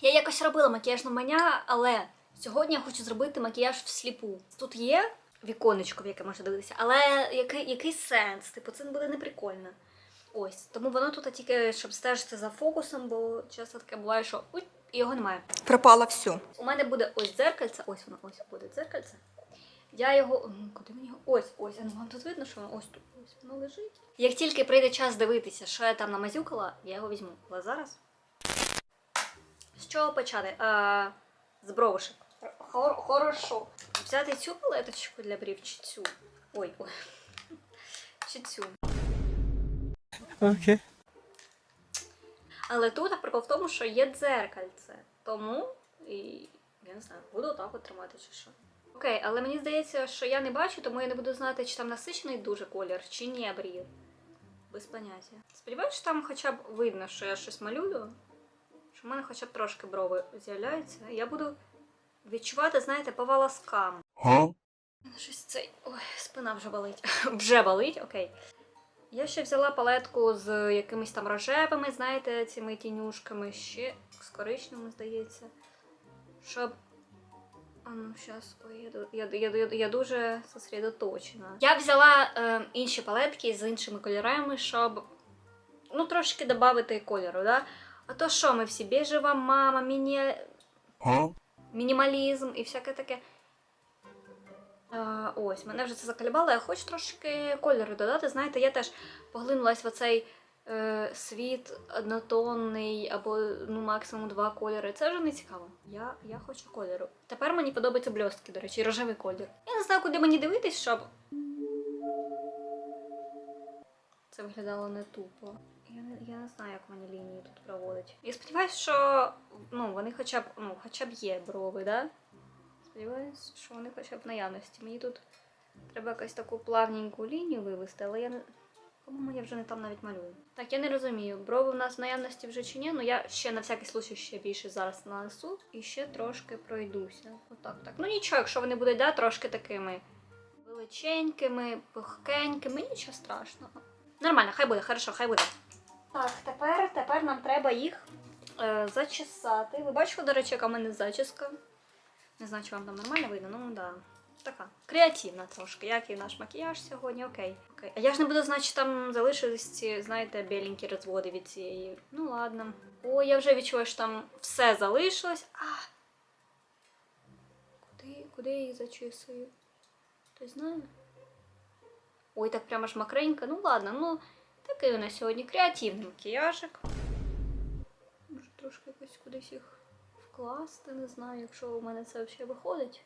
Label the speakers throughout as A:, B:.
A: Я якось робила макіяж на мене, але сьогодні я хочу зробити макіяж всліпу. Тут є віконечко, в яке можна дивитися, але який, який сенс? Типу, це буде неприкольно. Ось. Тому воно тут тільки, щоб стежити за фокусом, бо часто таке буває, що ой, і його немає.
B: Пропало все.
A: У мене буде ось дзеркальце, ось воно, ось буде дзеркальце. Я його. Куди мені його? Ось, ось. Ну вам тут видно, що воно ось тут. Ось воно лежить. Як тільки прийде час дивитися, що я там намазюкала, я його візьму. Але зараз. З чого почати? А, з бровишек. Хор- хорошо. Взяти цю палеточку для брів чи цю. Ой, ой. Чи цю.
C: Okay.
A: Але тут прикол в тому, що є дзеркальце. Тому і я не знаю, буду отак от тримати чи що. Окей, але мені здається, що я не бачу, тому я не буду знати, чи там насичений дуже колір, чи ні брів. Без поняття. Сподіваюся, що там хоча б видно, що я щось малюю. Що в мене хоча б трошки брови з'являються. Я буду відчувати, знаєте, по волоскам.
C: Huh?
A: Щось цей. Ой, спина вже болить. вже болить, окей. Я ще взяла палетку з якимись там рожевими, знаєте, цими тінюшками, ще з коричневими, здається. Щоб. А ну, щас, ой, я, я, я, я, я дуже зосередоточена. Я взяла е, інші палетки з іншими кольорами, щоб ну, трошки додати кольору, да? А то що, ми всі біжева мама, міні...
C: Huh?
A: мінімалізм і всяке таке. А, ось, мене вже це заколебало, я хочу трошки кольору додати. Знаєте, я теж поглинулась в оцей е, світ однотонний або ну, максимум два кольори. Це вже не цікаво. Я, я хочу кольору. Тепер мені подобаються бльостки, до речі, рожевий колір. Я не знаю, куди мені дивитись, щоб. Це виглядало не тупо. Я не, я не знаю, як мені лінії тут проводить. Я сподіваюся, що ну, вони хоча б, ну, хоча б є брови, да? Сподіваюсь, що вони хоча б наявності. Мені тут треба якось таку плавненьку лінію вивести, але я не. По-моєму, я вже не там навіть малюю. Так, я не розумію, брови в нас в наявності вже чи ні, ну я ще на всякий случай ще більше зараз нанесу і ще трошки пройдуся. Отак, так. Ну нічого, якщо вони будуть да, трошки такими величенькими, пухкенькими, нічого страшного. Нормально, хай буде, хорошо, хай буде. Так, тепер, тепер нам треба їх е, зачесати. Ви бачите, до речі, яка в мене зачіска? Не знаю, чи вам там нормально видно, ну да. Така. Креативна трошки, як і наш макіяж сьогодні, окей. окей. А я ж не буду, значить, там залишились ці, знаєте, біленькі розводи від цієї. Ну ладно. Ой, я вже відчуваю, що там все залишилось. А! Куди, куди я їх зачісую? Хтось знає? Ой, так прямо ж макренько. Ну ладно, ну такий у нас сьогодні креативний макіяжик. Може трошки якось кудись їх вкласти, не знаю, якщо у мене це взагалі виходить.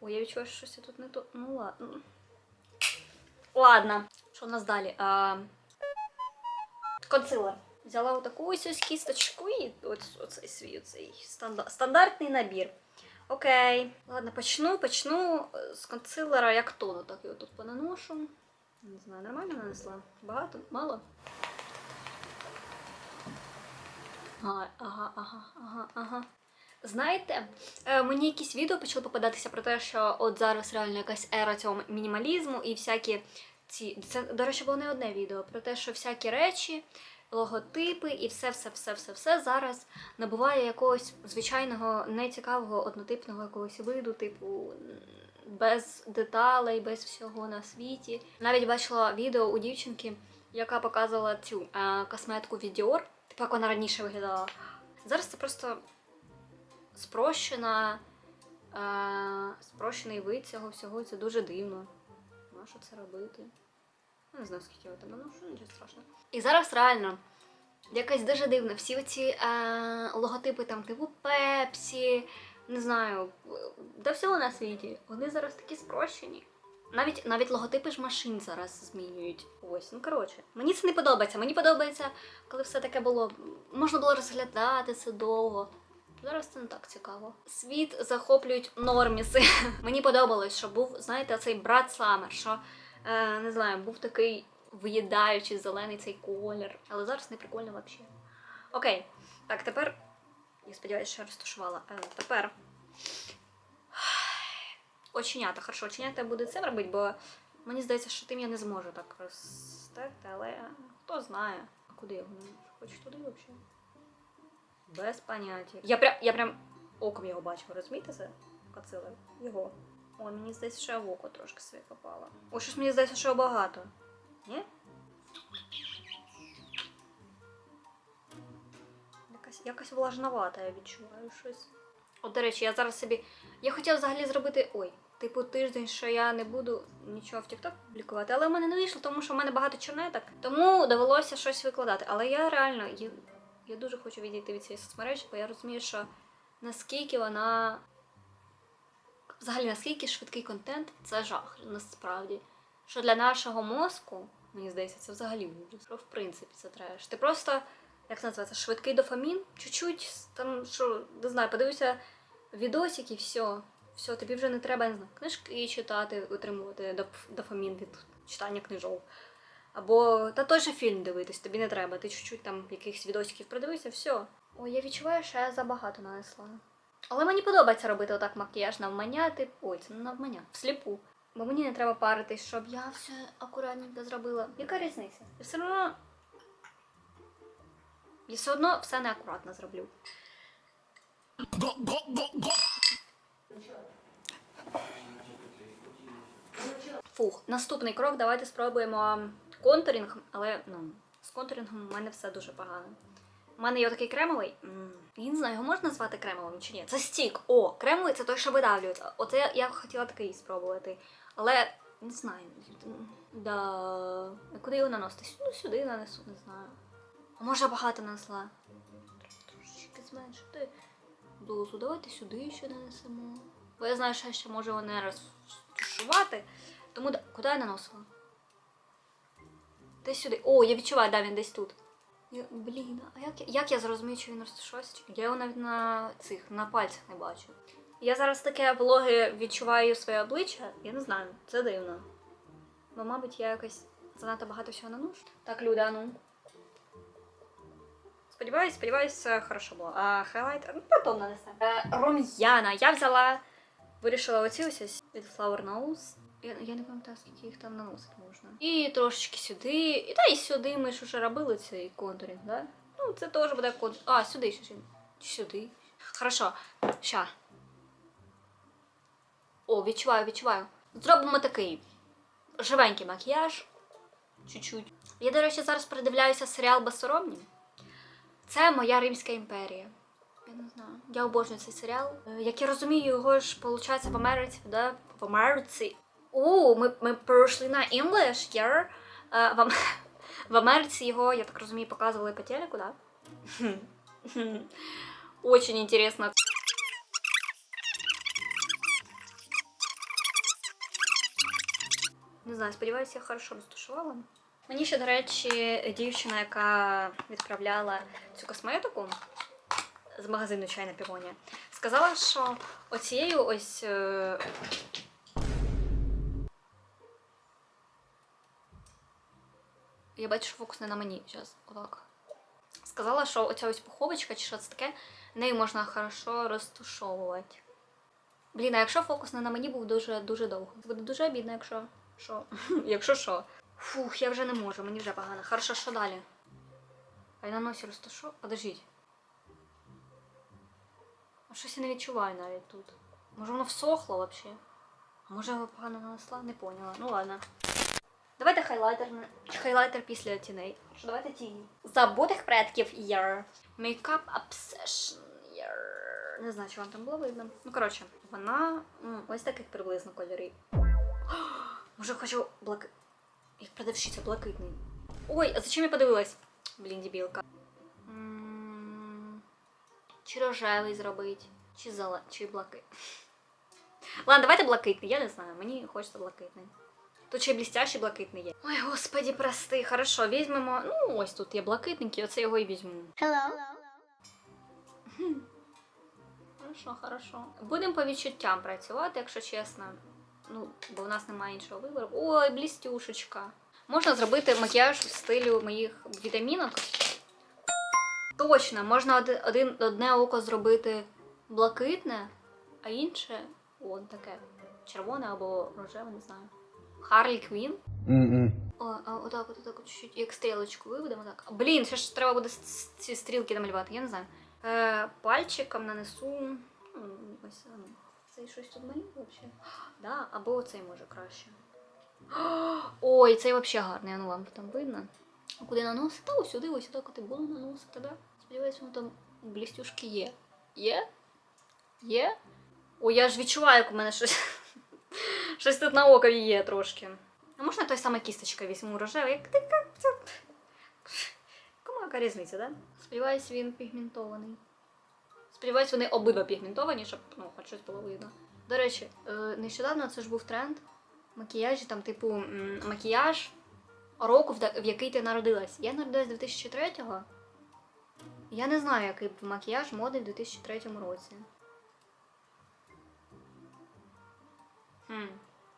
A: Ой, я відчуваю, що щось я тут не то. Ну ладно. Ладно, що у нас далі? А... Консилер. Взяла отаку ось ось кісточку і ось оцей свій оцей стандар- стандартний набір. Окей. Ладно, почну, почну з консилера як тону, так його тут понаношу. Не знаю, нормально нанесла? Багато? Мало? Ага, ага, ага, ага. Знаєте, е, мені якісь відео почали попадатися про те, що от зараз реально якась ера цього мінімалізму і всякі ці. Це, до речі, було не одне відео про те, що всякі речі, логотипи і все, все, все, все, все зараз набуває якогось звичайного, нецікавого, однотипного якогось виду, типу. Без деталей, без всього на світі. Навіть бачила відео у дівчинки, яка показувала цю е, косметику від Dior, типу як вона раніше виглядала. Зараз це просто спрощена, е, спрощений вид цього всього, це дуже дивно. Нащо це робити? Я не знаю, скільки я там наношу, нічого страшного. І зараз реально якось дуже дивно. Всі оці е, логотипи там типу Пепсі, не знаю, до всього на світі. Вони зараз такі спрощені. Навіть навіть логотипи ж машин зараз змінюють. Ось, ну коротше, мені це не подобається. Мені подобається, коли все таке було. Можна було розглядати це довго. Зараз це не так цікаво. Світ захоплюють норміси. Мені подобалось, що був, знаєте, цей брат Самер, що е, не знаю, був такий виїдаючий зелений цей колір. Але зараз не прикольно взагалі. Окей, так, тепер. Я сподіваюся, що я розташувала. Е, тепер. Оченята, хорошо, оченята я буду цим робити, бо мені здається, що тим я не зможу так розтерти, але хто знає. А куди я його не можу? Хоч туди взагалі. Без поняття. Я прям, я прям оком його бачу, розумієте це? Коцили. Його. Ой, мені здається, що я в око трошки світ попала. Ой, щось мені здається, що багато. Ні? Якась, влажновата, я відчуваю щось. От, до речі, я зараз собі. Я хотіла взагалі зробити. Ой, типу тиждень, що я не буду нічого в TikTok публікувати, але в мене не вийшло, тому що в мене багато чернеток. Тому довелося щось викладати. Але я реально я, я дуже хочу відійти від цієї соцмережі, бо я розумію, що наскільки вона. Взагалі, наскільки швидкий контент це жах, насправді. Що для нашого мозку, мені здається, це взагалі ужас. В принципі це треш. Ти просто, як це називається, швидкий дофамін, чуть-чуть там, що, не знаю, подивився відосики, все. Все, тобі вже не треба не знаю, книжки читати, отримувати дофамін від читання книжок. Або та той же фільм дивитись, тобі не треба. Ти чуть-чуть там якихось відосиків продивився, все. Ой, я відчуваю, що я забагато нанесла. Але мені подобається робити отак макіяж навмання, тип. Ой, це не навмання, всліпу. Бо мені не треба паритись, щоб я все акуратненько зробила. Яка різниця? Я все одно. Я все одно все неакуратно зроблю. Фух, наступний крок. Давайте спробуємо контурінг, але ну, з контурінгом у мене все дуже погано. У мене є такий кремовий. Я не знаю, його можна назвати кремовим чи ні? Це стік. О, кремовий це той, що видавлюється. Оце я, я хотіла такий спробувати. Але не знаю. Да. Куди його наносити? Ну, сюди нанесу, не знаю. А може багато нанесла? Трошечки зменшити дозу. Давайте сюди ще нанесемо. Бо я знаю, що я ще можу його не розтушувати. Тому куди я наносила? Десь сюди. О, я відчуваю, да, він десь тут. Я, блін, а як, я- як я зрозумію, що він розташувався? Я його навіть на цих на пальцях не бачу. Я зараз таке вологе відчуваю своє обличчя. Я не знаю, це дивно. Бо, мабуть, я якось занадто багато всього наношу. Так, Люда, ну. Сподіваюсь, сподіваюсь, хорошо було. А хайлайтер, ну потім нанесемо. Е, рум'яна. Я взяла, вирішила оці ось від Flower Nose. Я, я не пам'ятаю, скільки їх там наносити можна. І трошечки сюди. І та і сюди ми ж уже робили цей контурінг, да? Ну, це теж буде контур. А, сюди ще. ще. Сюди. Хорошо. Ща. О, відчуваю, відчуваю. Зробимо такий живенький макіяж. Чуть-чуть. Я, до речі, зараз передивляюся серіал Безсоромні. Це моя Римська імперія. Я не знаю. Я обожнюю цей серіал. Е, Як я розумію, його ж виходить в Америці, да? В Америці. О, ми, ми перейшли на English, yeah? Е, в, Ам- в Америці його, я так розумію, показували по телеку, да? Очень интересно. Не знаю, сподіваюся, я хорошо розташувала. Мені ще, до речі, дівчина, яка відправляла цю косметику з магазину Чайна Півонія, сказала, що оцією ось. е, Я бачу, що фокус не на мені зараз. Отак. Сказала, що оця ось пуховочка чи що це таке, нею можна хорошо розтушовувати. Блін, а якщо фокус не на мені був дуже дуже довго. Буде дуже обідно, якщо що. якщо що. Фух, я вже не можу, мені вже погано. Хорошо, що далі? А я розташу. Подождіть. Щось я не відчуваю навіть тут. Може воно всохло взагалі? А може я погано нанесла? Не поняла. Ну ладно. Давайте хайлайтер, хайлайтер після тіней. Що давайте тіні. Забутих предків year. Makeup obsession year. Не знаю, чи вам там було видно. Ну, коротше, вона ось таких приблизно кольорів. Може, хочу блаки... Як продавщиця блакитний. Ой, а зачем я подивилась? Блін, дебілка. Чи рожевий зробити, чи зеле, чи блакит. Ладно, давайте блакитний, я не знаю, мені хочеться блакитний. Тут ще й блістящий блакитний є. Ой, господі, прости, хорошо, візьмемо. Ну, ось тут є блакитненький, оце його і візьму.
B: Hello.
A: Хорошо, хорошо. Будемо по відчуттям працювати, якщо чесно. Ну, бо в нас немає іншого вибору. Ой, блістюшечка. Можна зробити макіяж в стилю моїх вітамінок. Точно, можна один, одне око зробити блакитне, а інше от таке. Червоне або рожеве, не знаю. Харлі Квін.
C: Mm-mm.
A: О, а отак, от, отак, чуть-чуть, як стрілочку виведемо так. Блін, ще ж треба буде ці стрілки намалювати, я не знаю. Е, пальчиком нанесу. ну, Ось цей щось тут малює взагалі. Да, або оцей може краще. Ой, цей взагалі гарний, ну вам там видно. А Куди наносити? Та ось сюди, ось сюди, куди буду наносити, да? Сподіваюсь, воно там блістюшки є. Є? Є? Ой, я ж відчуваю, як у мене щось. щось тут на окові є трошки. А можна той саме кісточка візьму рожевий? Як ти? Кому яка різниця, да? Сподіваюсь, він пігментований. Сподіваюсь, вони обидва пігментовані, щоб ну, хоч щось було видно. До речі, е, нещодавно це ж був тренд макіяжі, там, типу, макіяж року, в який ти народилась. Я народилась 2003-го. Я не знаю, який був макіяж моди в 2003 році. Хм.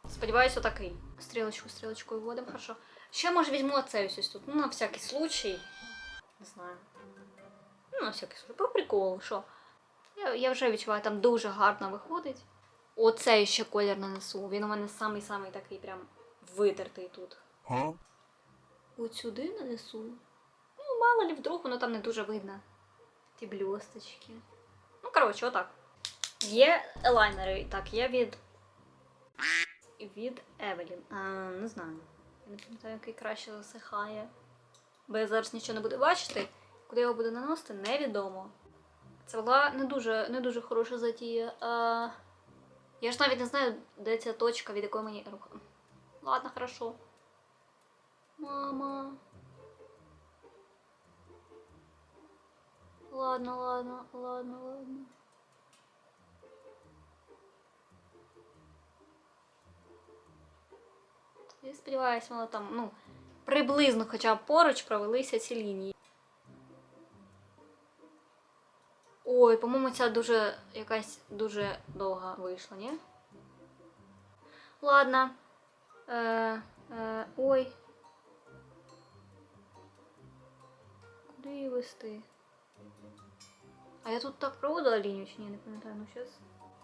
A: Сподіваюсь, отакий. Стрілочку, стрілочкою вводимо, хорошо. Ще може візьму оцей ось тут. Ну, на всякий случай. Не знаю. Ну, на всякий случай. По приколу, що. Я, я вже відчуваю, там дуже гарно виходить. Оцей ще колір нанесу. Він у мене самий-самий такий прям витертий тут.
B: Huh?
A: От сюди нанесу. Ну, мало ли вдруг, воно там не дуже видно. Ті блісточки. Ну, коротше, отак. Є елайнери. Так, є від. Від Евелін. А, не знаю. Я не пам'ятаю, який краще засихає. Бо я зараз нічого не буду бачити. Куди його буду наносити, невідомо. Це була не дуже, не дуже хороша затія. А... Я ж навіть не знаю, де ця точка, від якої мені руха. Ладно, хорошо. Мама. Ладно, ладно, ладно, ладно. Я сподіваюся, воно там, ну, приблизно хоча б поруч провелися ці лінії. Ой, по-моєму, ця дуже якась дуже довга вийшла, ні? Ладно. Е, е, ой. Куди її вести? А я тут так проводила лінію чи ні, не пам'ятаю, ну щас.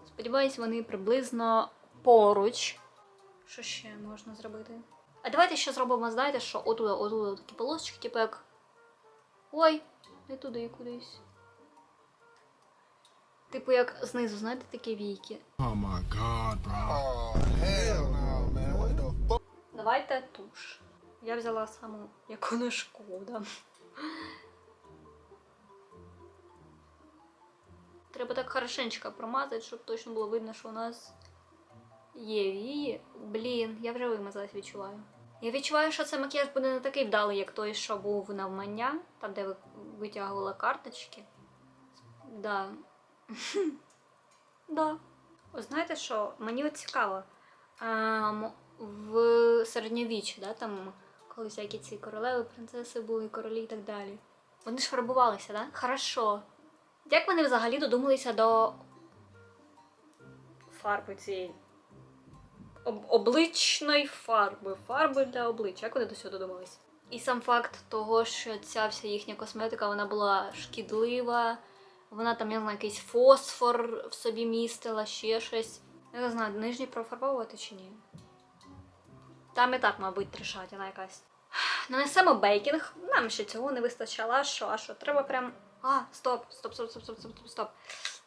A: Сподіваюсь, вони приблизно поруч. Що ще можна зробити? А давайте ще зробимо, знаєте, що отуда, отуда такі полосочки, типу як. Ой, не туди кудись. Типу як знизу, знаєте, такі війки.
B: Oh my god, bro.
C: Oh hell no, man! What the fuck?
A: Давайте туш. Я взяла саму, яку не шкода. Треба так хорошенько промазати, щоб точно було видно, що у нас є вії. Блін, я вже вимазалась, відчуваю. Я відчуваю, що цей макіяж буде не такий вдалий, як той, що був на вмання, там, де ви витягувала карточки. Да. да. О, знаєте що? Мені от цікаво. Ем, в середньовіччі, да, там коли всякі ці королеви, принцеси були, королі і так далі. Вони ж фарбувалися, да? Хорошо. Як вони взагалі додумалися до фарби цієї? Об- обличної фарби, фарби для обличчя. Як вони до цього додумались? І сам факт того, що ця вся їхня косметика вона була шкідлива, вона там, я знаю, якийсь фосфор в собі містила, ще щось. Я не знаю, нижні профарбовувати чи ні. Там і так, мабуть, трешатіна якась. Нанесемо бейкінг. Нам ще цього не вистачало. А що? А що? Треба прям. А, стоп, стоп, стоп, стоп, стоп, стоп, стоп. стоп.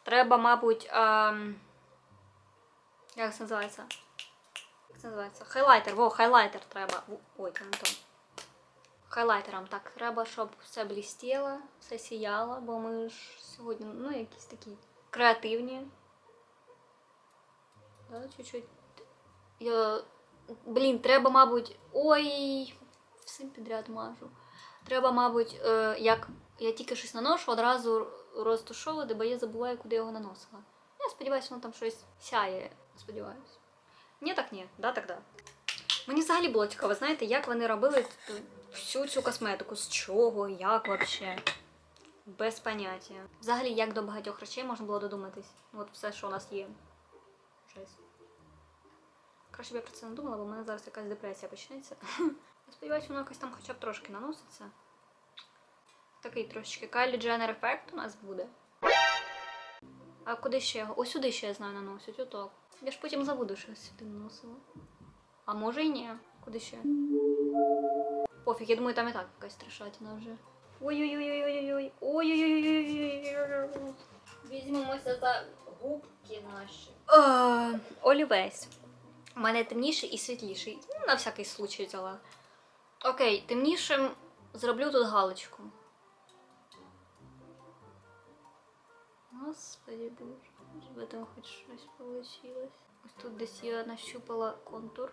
A: Треба, мабуть. Ем... Як це називається? Як це називається? Хайлайтер. Во, хайлайтер треба. Ой, це не. Хайлайтером так треба, щоб все блістіло, все сіяло, бо ми ж сьогодні, ну, якісь такі креативні. Да, чуть-чуть. Блін, треба, мабуть. Ой, всім підряд мажу. Треба, мабуть, е, як я тільки щось наношу, одразу розтушовувати, бо я забуваю, куди його наносила. Я сподіваюся, воно там щось сяє. Сподіваюсь. Ні, так ні, да, так да. Мені взагалі було цікаво, знаєте, як вони робили всю цю косметику, з чого, як вообще. Без поняття. Взагалі, як до багатьох речей можна було додуматись. От все, що у нас є. Жесть. Краще б я про це не думала, бо в мене зараз якась депресія почнеться. Я сподіваюся, воно якось там хоча б трошки наноситься. Такий трошечки Кайлі Дженнер ефект у нас буде. А куди ще? його? Ось сюди ще я знаю наносять, отак. Я ж потім забуду, що сюди наносила. А може і ні. Куди ще? Пофіг, я думаю, там і так якась трешатіна вже. Ой-ой-ой-ой-ой-ой. Ой-ой-ой-ой-ой. губки наші. Е, олівець. У мене темніший і світліший. Ну, на всякий случай взяла. Окей, темнішим зроблю тут галочку. Господи боже, щоб там хоч щось вийшло. Ось тут десь я нащупала контур.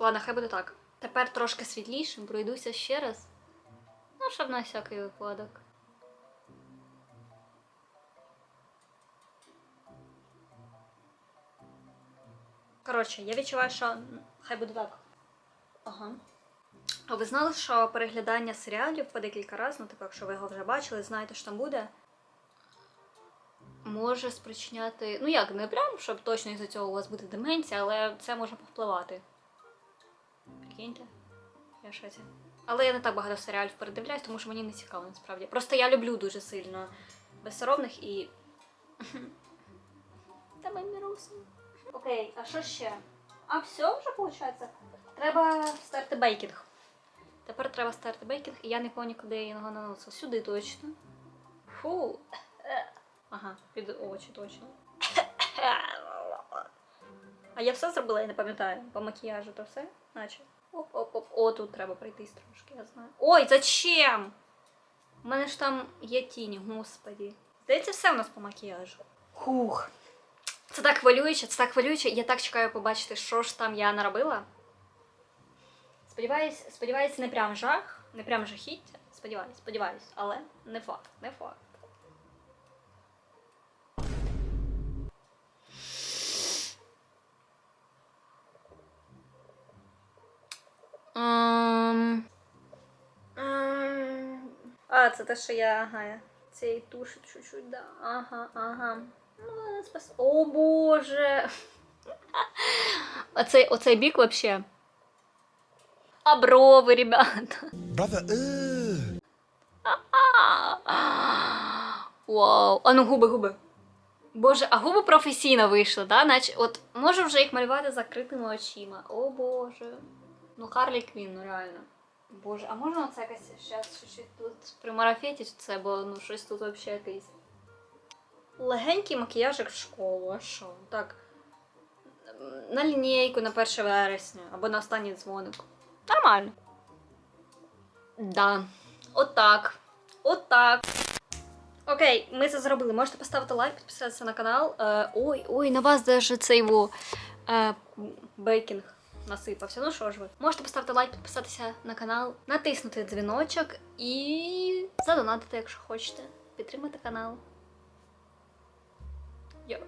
A: Ладно, хай буде так. Тепер трошки світлішим, пройдуся ще раз. Ну, щоб на всякий випадок. Коротше, я відчуваю, що хай буде так. Ага. А ви знали, що переглядання серіалів по декілька разів, ну, типу, якщо ви його вже бачили, знаєте, що там буде, може спричиняти. Ну як, не прям, щоб точно із-за цього у вас буде деменція, але це може повпливати. Прикиньте. Я в шоці. Але я не так багато серіалів передивляюсь, тому що мені не цікаво насправді. Просто я люблю дуже сильно безсоромних і. Тебе мірусом. Окей, а що ще? А все вже виходить? Треба стерти бейкінг. Тепер треба стерти бейкінг, і я не пам'ятаю, куди я його наносила. Сюди точно. Фу. Ага, під очі точно. А я все зробила, я не пам'ятаю. По макіяжу то все, наче. Оп-оп-оп. О, тут треба пройтись трошки, я знаю. Ой, зачем? У мене ж там є тіні, господі. Здається, все у нас по макіяжу. Хух. Це так хвилююче, це так хвилююче. Я так чекаю побачити, що ж там я наробила. Сподіваюсь, сподіваюсь, не прям жах, не прям жахіття. Сподіваюсь, сподіваюсь, але не факт, не факт. Ем... Ем... А, це те, що я, ага, цієї туші чуть-чуть, да. Ага, ага. Ну, не спас... О боже. Оцей, оцей бік вообще. А брови, ребята.
C: Brother.
A: Вау. А ну губи, губи. Боже, а губи професійно вийшли, да? Наче от можу вже їх малювати закритими очима. О боже. Ну, Харлі Квін, ну реально. Боже, а можна оце якось зараз чуть-чуть тут примарафетить це, бо ну щось тут взагалі якийсь. Легенький макіяжик в школу, а що? Так. На лінійку на 1 вересня або на останній дзвоник. Нормально. Да. Отак. Отак. Окей, ми це зробили. Можете поставити лайк, підписатися на канал. Е, ой, ой, на вас даже цей е, бейкінг насипався. Ну що ж ви? Можете поставити лайк, підписатися на канал, натиснути дзвіночок і задонатити, якщо хочете. Підтримати канал. Йо.